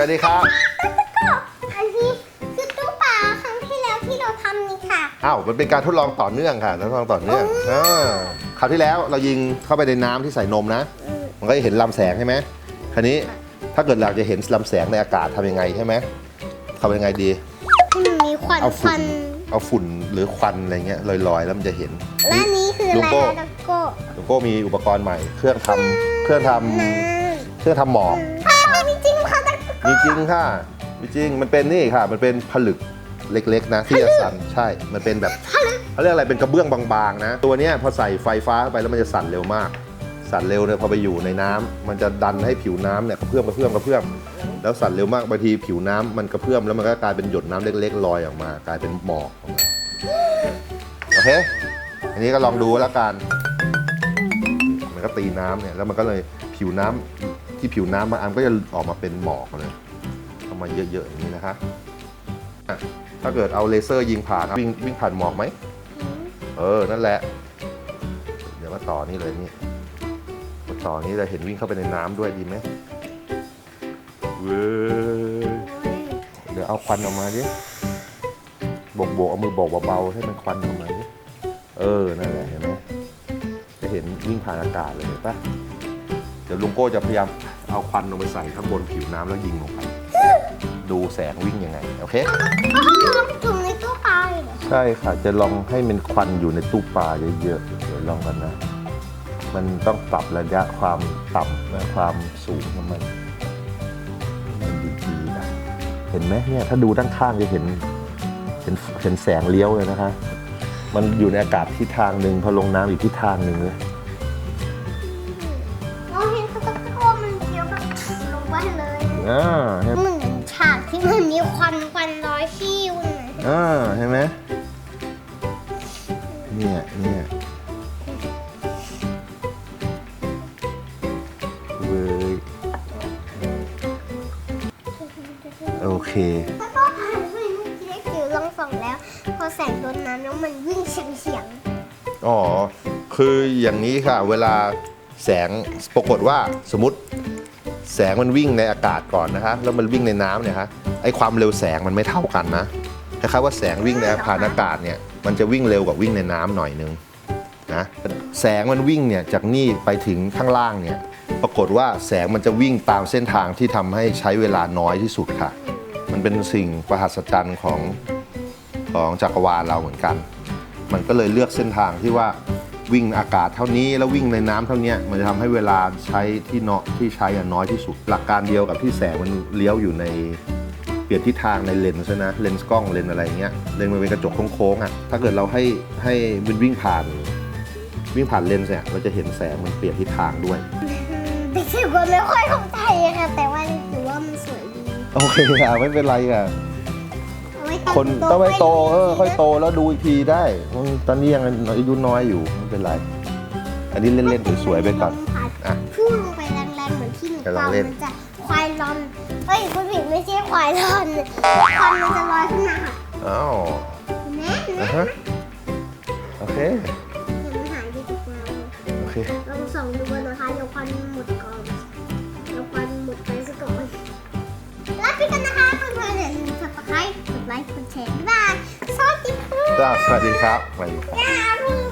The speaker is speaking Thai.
วัสดีครับอันนี้คือตู้ปลาครั้งที่แล้วที่เราทำนี่ค่ะ อ้าว มันเป็นการทดลองต่อเนื่องค่ะ ทดลองต่อเนื่องอ่าคราวที่แล้วเรายิงเข้าไปในน้ำที่ใส่นมนะมันก็จะเห็นลำแสงใช่ไหมคราวนี้ถ้าเกิดเราจะเห็นลำแสงในอากาศทำยังไงใช่ไหมทำยังไงดีที่มันมีควันเอาคฝุ่วันนเอาฝุ่นหรือควันอะไรเงี้ยลอยๆ แล้วมันจะเห็น และอันนี้คืออะไรลูกโก้นะโก้ หลวงโก้มีอุปกรณ์ใหม่ เครื่องทำเครื่องทำเครื่องทำหมอกอ้าวมี มีจริงค่ะมีจริงมันเป็นนี่ค่ะ มันเป็นผลึกเล็กๆ นะที่จะสั่นใช่ มันเป็นแบบเขาเรียกอะไรเป็นกระเบื้องบางๆนะ ตัวเนี้ยพอใส่ไฟฟ้าเข้าไปแล้วมันจะสั่นเร็วมาก สั่นเร็วเนี่ยพอไปอยู่ในน้ำมันจะดันให้ผิวน้ำเนี่ยกระเพื่อมกระเพื่อมกระเพื่อมแล้วสั่นเร็วมากบางทีผิวน้ำมันกระเพื่อมแล้วมันก็กลายเป็นหยดน้ำเล็กๆลอยออกมา กลายเป็นหมอกออกมาโอเคอันนี้ก็ลองดูแล้วกัน มันก็ตีน้ำเนี่ยแล้วมันก็เลย ผิวน้ำที่ผิวน้ำมาอันก็จะออกมาเป็นหมอกเลยเข้ามาเยอะๆอย่างนี้นะคะอะถ้าเกิดเอาเลเซอร์ยิงผ่านวิ่งวิ่งผ่านหมอกไหมเออนั่นแหละ เดี๋ยวมาต่อนี่เลยนี่มาต่อนี้เลยเห็นวิ่งเข้าไปในน้ำด้วยดีไหมเว้ยเดี๋ยวเอาควันออกมาดิโบกโบกๆเอามือโบกเบาๆให้มันควันออกมาดิเออนั่นแหละเห็นไหมจะเห็นวิ่งผ่านอากาศเลยเห็นปะเดี๋ยวลุงโก้จะพยายามเอาควันลงไปใส่ข้างบนผิวน้ำแล้วยิงลงไป ดูแสงวิ่งยังไง โอเคอ้าวมันจุ่มในตู้ปลาเลยเหรอใช่ค่ะจะลองให้มันควันอยู่ในตู้ปลาเยอะๆเดี๋ยวลองกันนะ มันต้องปรับระยะความต่ำและความสูงของมันให้มันดีๆนะเห็นไหมเนี่ยถ้าดูด้านข้างจะเห็นเห็นเห็นแสงเลี้ยวเลยนะคะ มันอยู่ในอากาศทิศทางหนึ่งพอลงน้ำอีกทิศทางหนึ่งเลย อ่าเห็นเหมือนฉากที่มันมีควันควันลอยชิวเลยอ่าเห็นไหมเนี่ยเนี่ยเว้ยโอเคแล้วก็ผ่านไปเมื่อกี้ได้จิ๋วลองส่องแล้ว พอแสงโดนน้ำแล้วมันวิ่งเฉียงเฉียงอ๋อ คืออย่างนี้ค่ะ เวลาแสงปรากฏว่าสมมติ แสงมันวิ่งในอากาศก่อนนะคะแล้วมันวิ่งในน้ำเนี่ยฮะไอความเร็วแสงมันไม่เท่ากันนะคล้ายๆว่าแสงวิ่งในผ่านอากาศเนี่ยมันจะวิ่งเร็วกว่าวิ่งในน้ำหน่อยนึงนะแสงมันวิ่งเนี่ยจากนี่ไปถึงข้างล่างเนี่ยปรากฏว่าแสงมันจะวิ่งตามเส้นทางที่ทำให้ใช้เวลาน้อยที่สุดค่ะ มันเป็นสิ่งประหัศจรรย์ของของจักรวาลเราเหมือนกัน มันก็เลยเลือกเส้นทางที่ว่า วิ่งอากาศเท่านี้แล้ววิ่งในน้ำเท่านี้มันจะทำให้เวลาใช้ที่เนาะที่ใช้อะน้อยที่สุด หลักการเดียวกับที่แสงมันเลี้ยวอยู่ในเปลี่ยนทิศทางในเลนส์ใช่นะเลนส์กล้องเลนส์อะไรเงี้ยเลนส์มันเป็นกระจกโค้งๆอะถ้าเกิดเราให้ให้มันวิ่งผ่านวิ่งผ่านเลนส์เนี่ยเราจะเห็นแสงมันเปลี่ยนทิศทางด้วยแต่จิ๋วก็ไม่ค่อยเข้าใจค่ะแต่ว่าจิ๋วว่ามันสวยดีโอเคค่ะไม่เป็นไรค่ะเอาไว้ คนต้องไม่โตเออค่อยโตแล้วดูอีกทีได้อืมตอนนี้ยังอายุน้อยอยู่ไม่เป็นไร อันนี้เล่นๆสวยๆไปก่อน อะพุ่งลงไปแรงๆเหมือนที่หนูไปลองเล่น มันจะควายรอนเฮ้ยคุณผิดไม่ใช่ควายรอนควันมันจะลอยขึ้นมาค่ะอ้าวเห็นไหมเห็นไหมอะฮะโอเค เห็นมันหายไปจากเราโอเค ลองส่องดูกันนะคะเดี๋ยวควันหมด จ้าสวัสดีครับสวัสดีครับ